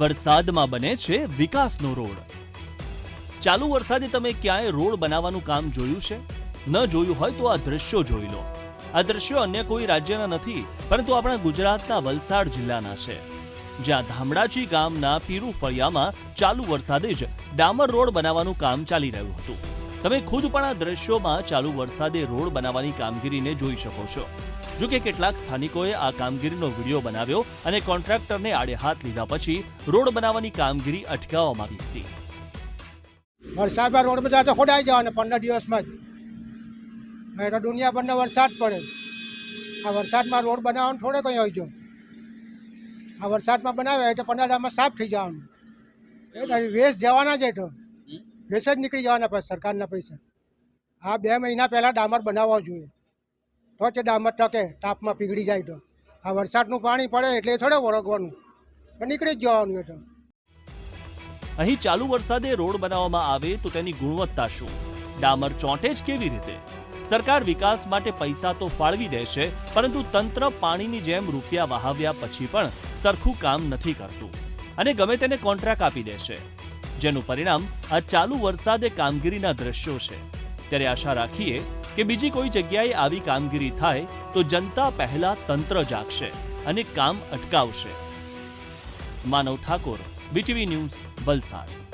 વરસાદમાં બને છે વિકાસનો રોડ. ચાલુ વરસાદે તમે ક્યાંય રોડ બનાવવાનું કામ જોયું છે? ન જોયું હોય તો આ દ્રશ્યો જોઈ લો. આ દ્રશ્યો અન્ય કોઈ રાજ્યના નથી, પરંતુ આપણા ગુજરાતના વલસાડ જિલ્લાના છે. જ્યાં ધામડાચી ગામના પીરુ ફળિયામાં ચાલુ વરસાદે જ ડામર રોડ બનાવવાનું કામ ચાલી રહ્યું હતું. તમે ખુદ પણ આ દ્રશ્યોમાં ચાલુ વરસાદે રોડ બનાવવાની કામગીરીને જોઈ શકો છો. જો કે કેટલાક સ્થાનિકોએ આ કામગીરીનો વીડિયો બનાવ્યો અને કોન્ટ્રાક્ટરને આડે હાથ લીધા પછી રોડ બનાવવાની કામગીરી અટકાવવામાં આવી હતી. વરસાદમાં રોડ બધા તો ખોડાઈ જવાના પંદર દિવસમાં જ. તો દુનિયાભરનો વરસાદ પડે. આ વરસાદમાં રોડ બનાવવાનું થોડે કંઈ હોય જો. આ વરસાદમાં બનાવે એટલે પંદર સાફ થઈ જવાનું. એ વેસ્ટ જવાના જ એ તો વેસ્ટ જ નીકળી જવાના પછી, સરકારના પૈસા. આ બે મહિના પહેલાં ડામર બનાવવા જોઈએ. તો જ ડામર ટકે, તાપમાં પીગળી જાય તો. આ વરસાદનું પાણી પડે એટલે થોડે વળગવાનું. નીકળી જ જવાનું એ તો. અહીં ચાલુ વરસાદે રોડ બનાવવામાં આવે તો તેની ગુણવત્તા શું? ડામર ચોંટે જ કેવી રીતે? સરકાર વિકાસ માટે પૈસા તો ફાળવી દેશે, પરંતુ તંત્ર પાણીની જેમ રૂપિયા વહાવ્યા પછી પણ સરખું કામ નથી કરતું. અને ગમે તેને કોન્ટ્રાક્ટ આપી દેશે. જેનું પરિણામ આ ચાલુ વરસાદે કામગીરીના દ્રશ્યો છે. ત્યારે આશા રાખીએ કે બીજી કોઈ જગ્યાએ આવી કામગીરી થાય તો જનતા પહેલા તંત્ર જાગશે અને કામ અટકાવશે. Manav Thakor BTV news, Valsad.